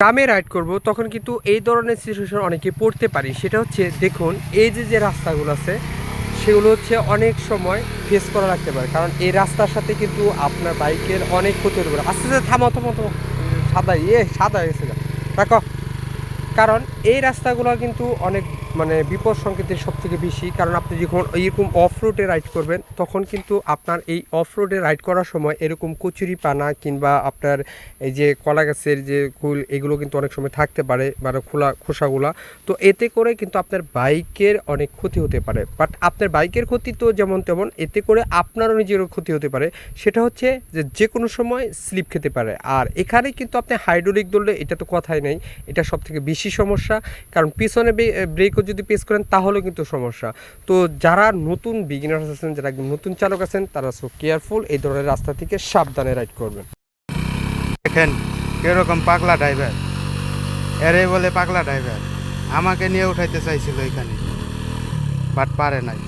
গ্রামে রাইড করব, তখন কিন্তু এই ধরনের সিচুয়েশন অনেকে পড়তে পারি। সেটা হচ্ছে, দেখুন, এই যে যে রাস্তাগুলো আছে, সেগুলো হচ্ছে অনেক সময় ফেস করা রাখতে পারে। কারণ এই রাস্তার সাথে কিন্তু আপনার বাইকের অনেক ক্ষতি হতে পারে। আস্তে আস্তে, থামা থামা তো সাদা ইয়ে সাদা হয়ে গেছে দেখো কারণ এই রাস্তাগুলো কিন্তু অনেক মানে বিপদ সংকেতের সব থেকে বেশি। কারণ আপনি যখন এইরকম অফ রোডে রাইড করবেন, তখন কিন্তু আপনার এই অফ রোডে রাইড করার সময় এরকম কচুরি পানা কিংবা আপনার এই যে কলা গাছের যে ফুল, এগুলো কিন্তু অনেক সময় থাকতে পারে মানে খোলা, খোসাগুলা। তো এতে করে কিন্তু আপনার বাইকের অনেক ক্ষতি হতে পারে। বাট আপনার বাইকের ক্ষতি তো যেমন তেমন, এতে করে আপনারও নিজেরও ক্ষতি হতে পারে। সেটা হচ্ছে যে যে কোনো সময় স্লিপ খেতে পারে। আর এখানে কিন্তু আপনি হাইড্রোলিক ধরলে এটা তো কথাই নেই, এটা সব থেকে বেশি সমস্যা, কারণ পিছনে ব্রেকও যদি পেস করেন তাহলেও কিন্তু সমস্যা। তো যারা নতুন বিগিনার্স আছেন, যারা নতুন চালক আছেন, তারা সো কেয়ারফুল এই ধরনের রাস্তা থেকে সাবধানে রাইড করবেন। দেখেন, কীরকম পাগলা ড্রাইভার এরে বলে পাগলা ড্রাইভার আমাকে নিয়ে উঠাইতে চাইছিল এখানে বাট পারে নাই।